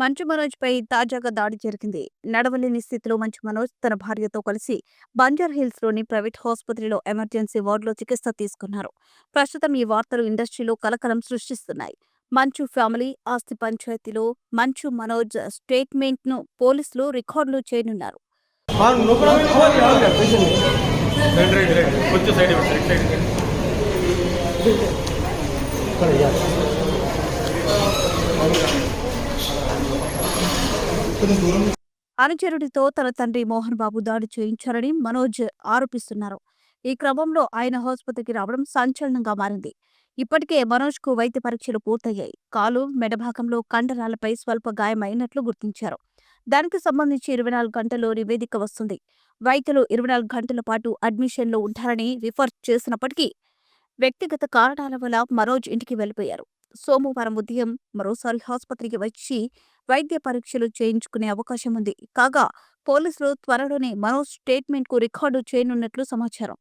మంచు మనోజ్ పై తాజాగా దాడి జరిగింది. నడవలేని స్థితిలో మంచు మనోజ్ తన భార్యతో కలిసి బంజార్ హిల్స్లోని ప్రైవేట్ ఆసుపత్రిలో ఎమర్జెన్సీ వార్డులో చికిత్స తీసుకున్నారు. ప్రస్తుతం ఈ వార్తలు ఇండస్ట్రీలో కలకలం సృష్టిస్తున్నాయి. మంచు ఫ్యామిలీ ఆస్తి పంచాయతీలో మంచు మనోజ్ స్టేట్మెంట్ను పోలీసులు రికార్డులు చేయనున్నారు. అనుచరుడితో తన తండ్రి మోహన్ బాబు దాడి చేయించారని మనోజ్ ఆరోపిస్తున్నారు. ఈ క్రమంలో ఆయన ఆసుపత్రికి రావడం సంచలనంగా మారింది. ఇప్పటికే మనోజ్కు వైద్య పరీక్షలు పూర్తయ్యాయి. కాలు మెడభాగంలో కండరాలపై స్వల్ప గాయమైనట్లు గుర్తించారు. దానికి సంబంధించి ఇరవై నాలుగు గంటల్లో నివేదిక వస్తుంది. వైద్యులు ఇరవై నాలుగు గంటల పాటు అడ్మిషన్లో ఉంటారని రిఫర్ చేసినప్పటికీ వ్యక్తిగత కారణాల వల్ల మనోజ్ ఇంటికి వెళ్ళిపోయారు సోమవారం ఉదయం మరోసారి ఆసుపత్రికి వచ్చి వైద్య పరీక్షలు చేయించుకునే అవకాశం ఉంది. కాగా పోలీసులు త్వరలోనే మనోజ్ స్టేట్మెంట్కు రికార్డు చేయనున్నట్లు సమాచారం.